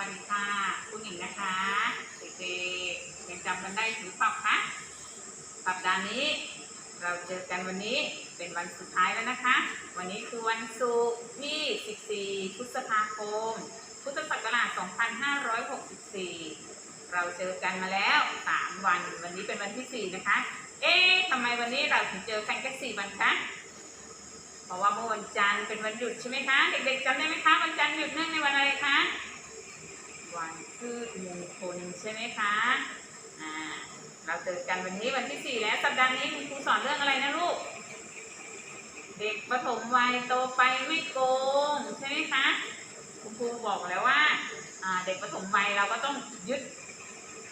วัสดีค่ะคุณหญิงนะคะเด็กๆยังจำกันได้หรือเปล่าคะสัปดาห์นี้ เราเจอกันวันนี้เป็นวันสุดท้ายแล้วนะคะ วันนี้คือวันศุกร์ที่ 14 พฤษภาคม พุทธศักราช 2564 เราเจอกันมาแล้ว 3 วัน วันนี้เป็นวันที่ 4 นะคะ เอ๊ะทำไมวันนี้เราถึงเจอกันแค่4วันคะเพราะว่าเมื่อวันจันทร์เป็นวันหยุดใช่ไหมคะ เด็กๆจำได้ไหมคะ วันจันทร์หยุดเนื่องในวันอะไรคะ วันพืชมงคลใช่ไหมคะอ่าเราเจอกันวันนี้วันที่สี่แล้วสัปดาห์นี้คุณครูสอนเรื่องอะไรนะลูก เด็กปฐมวัยโตไปไม่โกงใช่ไหมคะคุณครูบอกแล้วว่าอ่าเด็กปฐมวัยเราก็ต้องยึด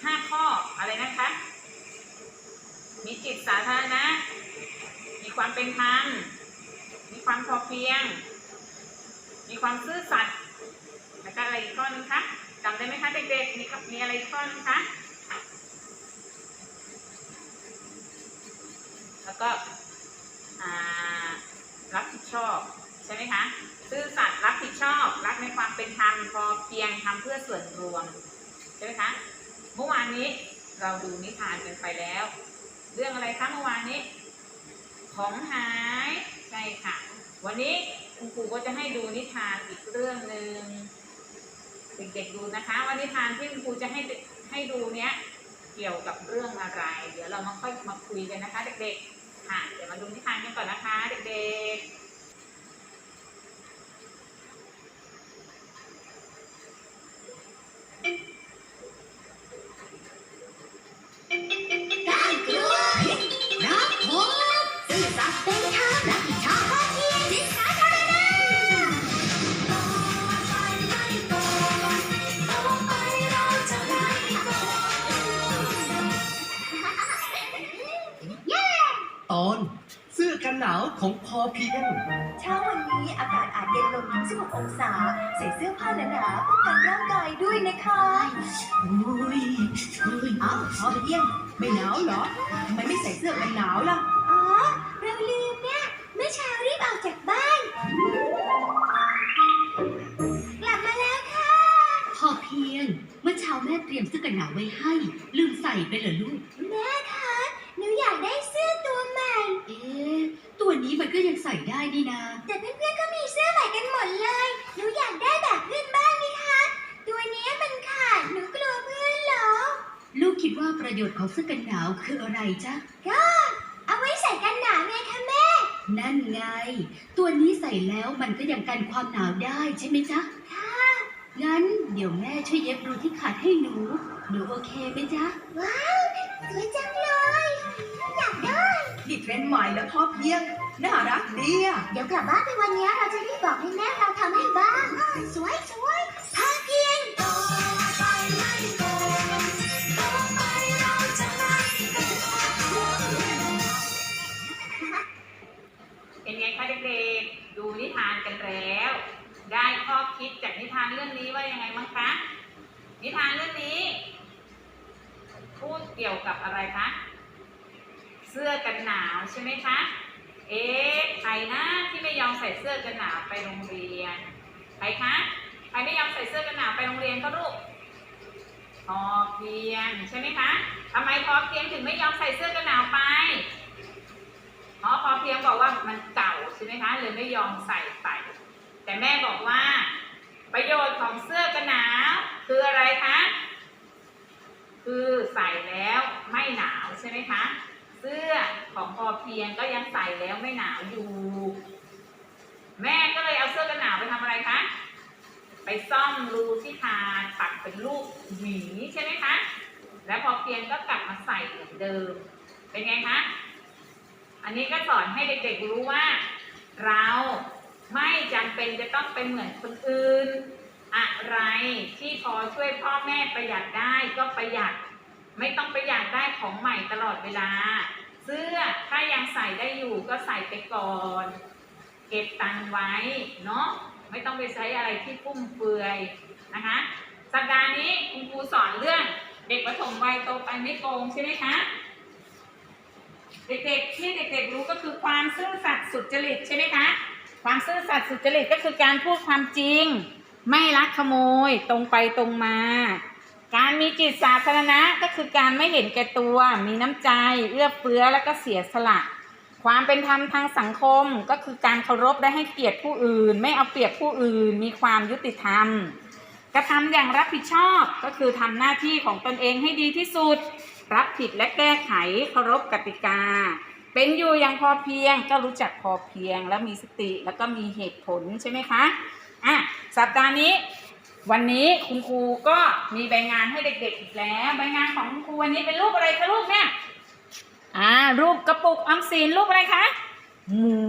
ห้าข้ออะไรนะคะ มีจิตสาธารณะ มีความเป็นธรรมมีความพอเพียง มีความซื่อสัตย์แล้วก็อะไรอีกข้อนึงคะ จำได้ไหมคะเด็กๆมีกับมีอะไรข้อนึงคะแล้วก็รับผิดชอบใช่ไหมคะซื่อสัตย์รับผิดชอบรักในความเป็นธรรมพอเพียงทำเพื่อส่วนรวมใช่ไหมคะเมื่อวานนี้เราดูนิทานกันไปแล้ว เรื่องอะไรคะเมื่อวานนี้ ของหายใช่ค่ะ วันนี้คุณครูก็จะให้ดูนิทานอีกเรื่องหนึ่ง เด็กๆดูนะคะวันนิทานที่คุณครูจะให้ให้ดูเนี้ยเกี่ยวกับเรื่องอะไร เดี๋ยวเรามาค่อยมาคุยกันนะคะ เด็กๆค่ะเดี๋ยวมาดูนิทานกันก่อนนะคะ เด็กๆ ตอนเสื้อกันหนาวของพอเพียง เช้าวันนี้อากาศอาจเย็นลงถึง16องศา ใส่เสื้อผ้าหนาๆป้องกันร่างกายด้วยนะคะอุ้ยอุ้ยเอ้าพอเพียงไม่หนาวเหรอทำไมไม่ใส่เสื้อกันหนาวล่ะ อ๋อ เราลืมเนี่ย เมื่อเช้ารีบออกจากบ้าน กลับมาแล้วค่ะ พอเพียง เมื่อเช้าแม่เตรียมเสื้อกันหนาวไว้ให้ ลืมใส่ไปเหรอลูก แม่คะ หนูอยากได้เสื้อตัวใหม่ เอ๊ะ ตั วนี้มันก็ยังใส่ได้นี่นา แต่เพื่อนๆก็มีเสื้อใหม่กันหมดเลย หนูอยากได้แบบเพื่อนบ้างนี่คะ ตัวเนี้ยมันขาด หนูกลัวเพื่อนเหรอ ลูกคิดว่าประโยชน์ของเสื้อกันหนาวคืออะไรจ๊ะ ก็เอาไว้ใส่กันหนาวไงคะแม่ นั่นไง ตัวนี้ใส่แล้วมันก็ยังกันความหนาวได้ใช่ไหมจ๊ะ ค่ะ งั้นเดี๋ยวแม่ช่วยเย็บรูที่ขาดให้หนู หนูโอเคไหมจ๊ะ ว้าว สวยจังเลย อยากได้ นี่เทรนด์ใหม่แล้วพอเพียง น่ารักดีอะเดี๋ยวกลับบ้านไปวันนี้เราจะรีบบอกให้แม่เราทำให้บ้างอ้าวสวยสวยพาเพียงต่อไปไม่โกงต่อไปเราจะไม่โกงเป็นไงคะเด็กๆ ดูนิทานกันแล้ว ได้ข้อคิดจากนิทานเรื่องนี้ว่ายังไงบ้างคะ นิทานเรื่องนี้ พูดเกี่ยวกับอะไรคะ เสื้อกันหนาวใช่ไหมคะ เอ๊ะใครนะที่ไม่ยอมใส่เสื้อกันหนาวไปโรงเรียนใครคะใครไม่ยอมใส่เสื้อกันหนาวไปโรงเรียนก็ลูกพอเพียงใช่ไหมคะทำไมพอเพียงถึงไม่ยอมใส่เสื้อกันหนาวไปเพราะพอเพียงบอกว่ามันเก่าใช่ไหมคะเลยไม่ยอมใส่ไปแต่แม่บอกว่า ประโยชน์ของเสื้อกันหนาวคืออะไรคะ คือใส่แล้วไม่หนาวใช่ไหมคะ เสื้อของพอเพียงก็ยังใส่ แล้วไม่หนาวอยู่ แม่ก็เลยเอาเสื้อกันหนาวไปทำอะไรคะ ไปซ่อมรูที่ขาดปักเป็นรูปหมีใช่ไหมคะ แล้วพอเพียงก็กลับมาใส่เหมือนเดิม เป็นไงคะ อันนี้ก็สอนให้เด็กๆรู้ว่า เราไม่จำเป็นจะต้องเป็นเหมือนคนอื่น อะไรที่พอช่วยพ่อแม่ประหยัดได้ก็ประหยัด ไม่ต้องประหยัดได้ของใหม่ตลอดเวลา สื้อถ้ายังใส่ได้อยู่ก็ใส่ไปก่อน เก็บตังไว้เนาะไม่ต้องไปใช้อะไรที่ฟุ่มเฟือยนะคะ สัปดาห์นี้คุณครูสอนเรื่องเด็กประถมวัยโตไปไม่โกงใช่ไหมคะ เด็กๆที่เด็กๆรู้ก็คือความซื่อสัตย์สุจริตใช่ไหมคะ ความซื่อสัตย์สุจริตก็คือการพูดความจริง ไม่ลักขโมยตรงไปตรงมา การมีจิตสาธารณะก็คือการไม่เห็นแก่ตัว มีน้ำใจ เอื้อเฟื้อแล้วก็เสียสละ ความเป็นธรรมทางสังคมก็คือการเคารพและให้เกียรติผู้อื่น ไม่เอาเปรียบผู้อื่น มีความยุติธรรม กระทำอย่างรับผิดชอบก็คือทำหน้าที่ของตนเองให้ดีที่สุด รับผิดและแก้ไขเคารพกติกา เป็นอยู่อย่างพอเพียงก็รู้จักพอเพียง แล้วมีสติแล้วก็มีเหตุผลใช่ไหมคะอะสัปดาห์นี้ วันนี้คุณครูก็มีใบงานให้เด็กๆอีกแล้ว ใบงานของคุณครูวันนี้เป็นรูปอะไรคะลูกเนี่อ่า รูปกระปุกออมสินรูปอะไรคะหมู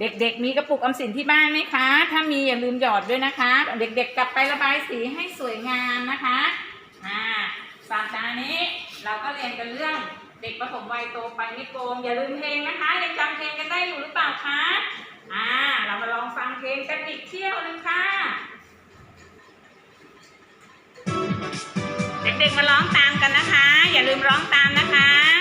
เด็กๆ มีกระปุกออมสินที่บ้านไหมคะ ถ้ามีอย่าลืมหยอดด้วยนะคะ เด็กๆ กลับไประบายสีให้สวยงามนะคะอ่าสัปดาห์นี้เราก็เรียนกันเรื่องเด็กประถมวัยโตไปไม่โกงอย่าลืมเพลงนะคะยังจำเพลงกันได้อยู่หรือเปล่าคะอ่า เรามาลองฟังเพลงกันอีกเที่ยวหนึงค่ะ ด็กๆมาร้องตามกันนะคะ อย่าลืมร้องตามนะคะ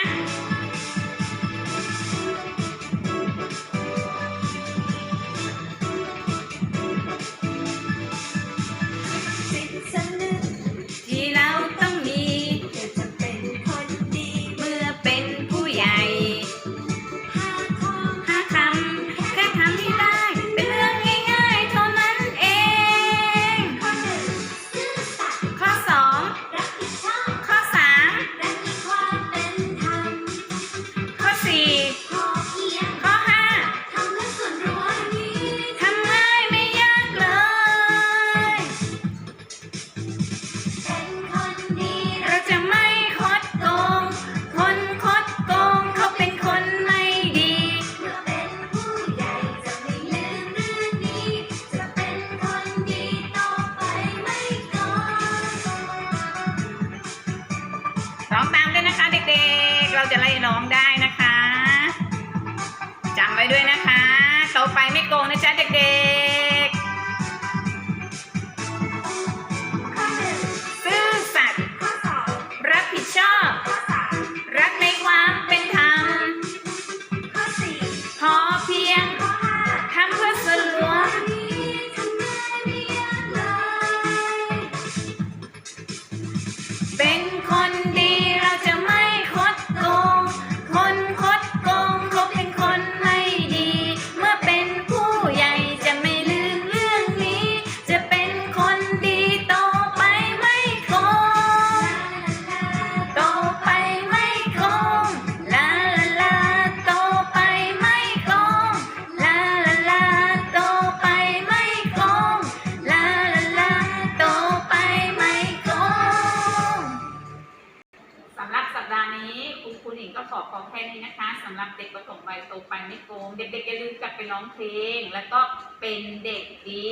ร้องตามด้วยนะคะเด็กๆ เราจะไล่ร้องได้นะคะจำไว้ด้วยนะคะโตไปไม่โกงนะ ประถมวัยโตไปไม่โกงเด็กๆอย่าลืมกลับไปร้องเพลง แล้วก็เป็นเด็กดี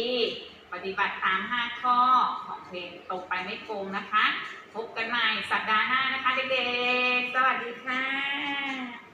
ปฏิบัติตาม 5 ข้อของเพลงโตไปไม่โกงนะคะ พบกันใหม่สัปดาห์หน้านะคะเด็กๆ สวัสดีค่ะ